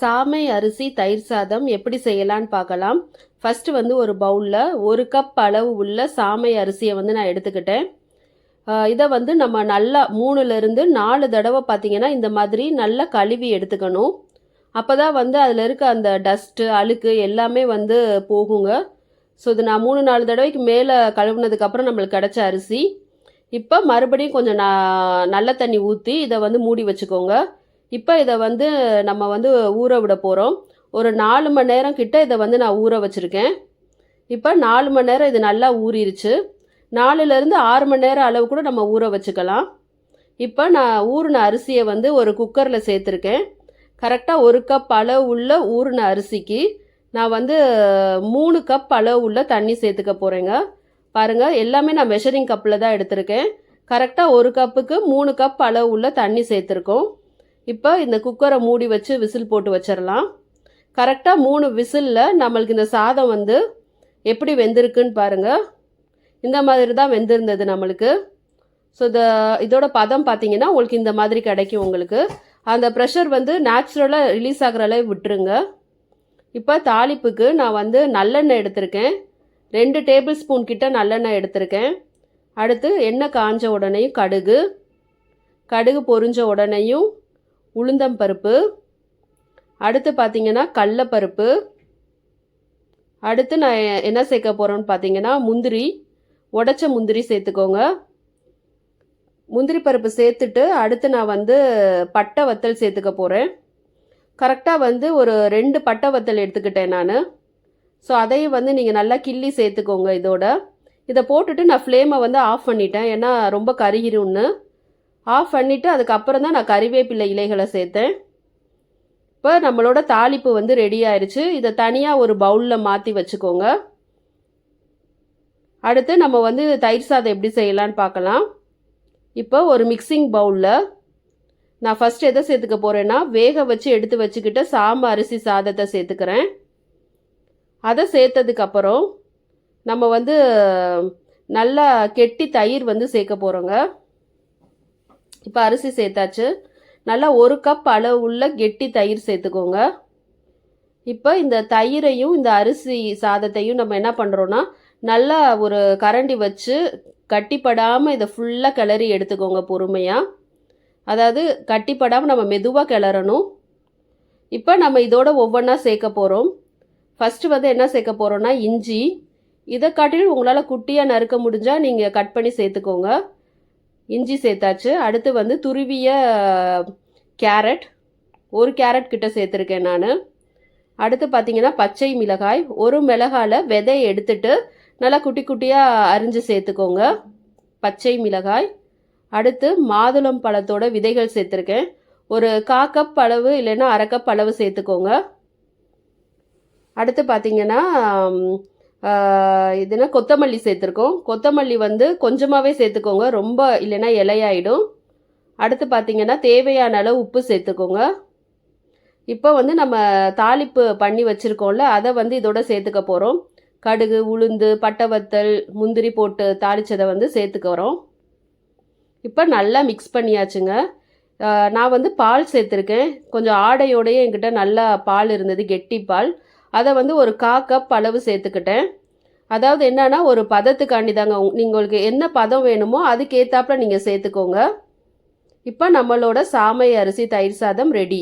சாமை அரிசி தயிர் சாதம் எப்படி செய்யலான்னு பார்க்கலாம். ஃபஸ்ட்டு வந்து ஒரு பவுலில் ஒரு கப் அளவு உள்ள சாமை அரிசியை வந்து நான் எடுத்துக்கிட்டேன். இதை வந்து நம்ம நல்லா மூணுலேருந்து நாலு தடவை பார்த்தீங்கன்னா இந்த மாதிரி நல்லா கழுவி எடுத்துக்கணும். அப்போ தான் வந்து அதில் இருக்க அந்த டஸ்ட்டு அழுக்கு எல்லாமே வந்து போகுங்க. ஸோ இது நான் மூணு நாலு தடவைக்கு மேலே கழுவுனதுக்கப்புறம் நம்மளுக்கு கிடச்ச அரிசி. இப்போ மறுபடியும் கொஞ்சம் நான் நல்ல தண்ணி ஊற்றி இதை வந்து மூடி வச்சுக்கோங்க. இப்போ இதை வந்து நம்ம வந்து ஊற விட போகிறோம் ஒரு நாலு மணி நேரம் கிட்ட இதை வந்து நான் ஊற வச்சுருக்கேன். இப்போ நாலு மணி நேரம் இது நல்லா ஊறிடுச்சு நாலுலேருந்து ஆறு மணி நேரம் அளவு கூட நம்ம ஊற வச்சுக்கலாம். இப்போ நான் ஊறின அரிசியை வந்து ஒரு குக்கரில் சேர்த்துருக்கேன். கரெக்டாக ஒரு கப் அளவு உள்ள ஊறின அரிசிக்கு நான் வந்து மூணு கப் அளவு உள்ள தண்ணி சேர்த்துக்க போகிறேங்க பாருங்கள் எல்லாமே நான் மெஷரிங் கப்பில் தான் எடுத்திருக்கேன். கரெக்டாக ஒரு கப்புக்கு மூணு கப் அளவு உள்ள தண்ணி சேர்த்துருக்கோம். இப்போ இந்த குக்கரை மூடி வச்சு விசில் போட்டு வச்சிடலாம் கரெக்டாக மூணு விசிலில் நம்மளுக்கு இந்த சாதம் வந்து எப்படி வெந்திருக்குன்னு பாருங்கள் இந்த மாதிரி தான் வெந்திருந்தது நம்மளுக்கு. ஸோ இந்த இதோட பதம் பார்த்தீங்கன்னா உங்களுக்கு இந்த மாதிரி கிடைக்கும் உங்களுக்கு. அந்த ப்ரெஷர் வந்து நேச்சுரலாக ரிலீஸ் ஆகிற அளவு விட்டுருங்க. இப்போ தாளிப்புக்கு நான் வந்து நல்லெண்ணெய் எடுத்திருக்கேன். ரெண்டு டேபிள் ஸ்பூன் கிட்ட நல்லெண்ணெய் எடுத்திருக்கேன். அடுத்து எண்ணெய் காஞ்ச உடனேயும் கடுகு. கடுகு பொறிஞ்ச உடனேயும் உளுந்தம்பருப்பு அடுத்து பார்த்தீங்கன்னா கடலப்பருப்பு அடுத்து நான் என்ன சேர்க்க போகிறோன்னு பார்த்தீங்கன்னா முந்திரி. உடச்ச முந்திரி சேர்த்துக்கோங்க. முந்திரி பருப்பு சேர்த்துட்டு அடுத்து நான் வந்து பட்டை வத்தல் சேர்த்துக்க போகிறேன் கரெக்டாக வந்து ஒரு ரெண்டு பட்டை வத்தல் எடுத்துக்கிட்டேன் நான். ஸோ அதையும் வந்து நீங்கள் நல்லா கிள்ளி சேர்த்துக்கோங்க இதோட. இதை போட்டுட்டு நான் ஃப்ளேமை வந்து ஆஃப் பண்ணிட்டேன். ஏன்னா ரொம்ப கருகிரும்னு. ஆஃப் பண்ணிவிட்டு அதுக்கப்புறம் தான் நான் கறிவேப்பிலை இலைகளை சேர்த்தேன். இப்போ நம்மளோட தாளிப்பு வந்து ரெடி ஆயிடுச்சு இதை தனியாக ஒரு பவுலில் மாற்றி வச்சுக்கோங்க. அடுத்து நம்ம வந்து தயிர் சாதம் எப்படி செய்யலான்னு பார்க்கலாம். இப்போ ஒரு மிக்சிங் பவுலில் நான் ஃபஸ்ட் எதை சேர்த்துக்க போகிறேன்னா வேக வச்சு எடுத்து வச்சுக்கிட்ட சாம்பு அரிசி சாதத்தை சேர்த்துக்கிறேன். அதை சேர்த்ததுக்கப்புறம் நம்ம வந்து நல்லா கெட்டி தயிர் வந்து சேர்க்க போகிறோங்க இப்போ அரிசி சேர்த்தாச்சு. நல்லா ஒரு கப் அளவு உள்ள கெட்டி தயிர் சேர்த்துக்கோங்க. இப்போ இந்த தயிரையும் இந்த அரிசி சாதத்தையும் நம்ம என்ன பண்ணுறோன்னா நல்லா ஒரு கரண்டி வச்சு கட்டிப்படாமல் இதை ஃபுல்லாக கிளறி எடுத்துக்கோங்க பொறுமையாக அதாவது கட்டிப்படாமல் நம்ம மெதுவாக கிளறணும். இப்போ நம்ம இதோட ஒவ்வொன்றா சேர்க்க போகிறோம் ஃபஸ்ட்டு வந்து என்ன சேர்க்க போகிறோன்னா இஞ்சி. இதை காட்டிலும் உங்களால் குட்டியாக நறுக்க முடிஞ்சால் நீங்கள் கட் பண்ணி சேர்த்துக்கோங்க. இஞ்சி சேர்த்தாச்சு. அடுத்து வந்து துருவிய கேரட். ஒரு கேரட் கிட்ட சேர்த்துருக்கேன் நான். அடுத்து பார்த்தீங்கன்னா பச்சை மிளகாய். ஒரு மிளகாயில் விதையை எடுத்துட்டு நல்லா குட்டி குட்டியாக அரிஞ்சு சேர்த்துக்கோங்க. பச்சை மிளகாய். அடுத்து மாதுளம் பழத்தோட விதைகள் சேர்த்துருக்கேன். ஒரு கா கப் அளவு இல்லைன்னா அரை கப் அளவு சேர்த்துக்கோங்க. அடுத்து பார்த்தீங்கன்னா இதுனா கொத்தமல்லி சேர்த்துருக்கோம். கொத்தமல்லி வந்து கொஞ்சமாகவே சேர்த்துக்கோங்க. ரொம்ப இல்லைன்னா இலையாயிடும். அடுத்து பார்த்தீங்கன்னா தேவையான அளவு உப்பு சேர்த்துக்கோங்க. இப்போ வந்து நம்ம தாளிப்பு பண்ணி வச்சுருக்கோம்ல அதை வந்து இதோட சேர்த்துக்க போகிறோம் கடுகு உளுந்து பட்டை வத்தல் முந்திரி போட்டு தாளித்ததை வந்து சேர்த்துக்கிறோம் இப்போ நல்லா மிக்ஸ் பண்ணியாச்சுங்க. நான் வந்து பால் சேர்த்துருக்கேன். கொஞ்சம் ஆடையோடையே என்கிட்ட நல்லா பால் இருந்தது கெட்டி பால். அதை வந்து ஒரு கா கப் அளவு சேர்த்துக்கிட்டேன். அதாவது என்னன்னா ஒரு பதத்துக்காண்டி தாங்க உங்களுக்கு என்ன பதம் வேணுமோ அதுக்கேற்றாப்புல நீங்கள் சேர்த்துக்கோங்க. இப்போ நம்மளோட சாமை அரிசி தயிர் சாதம் ரெடி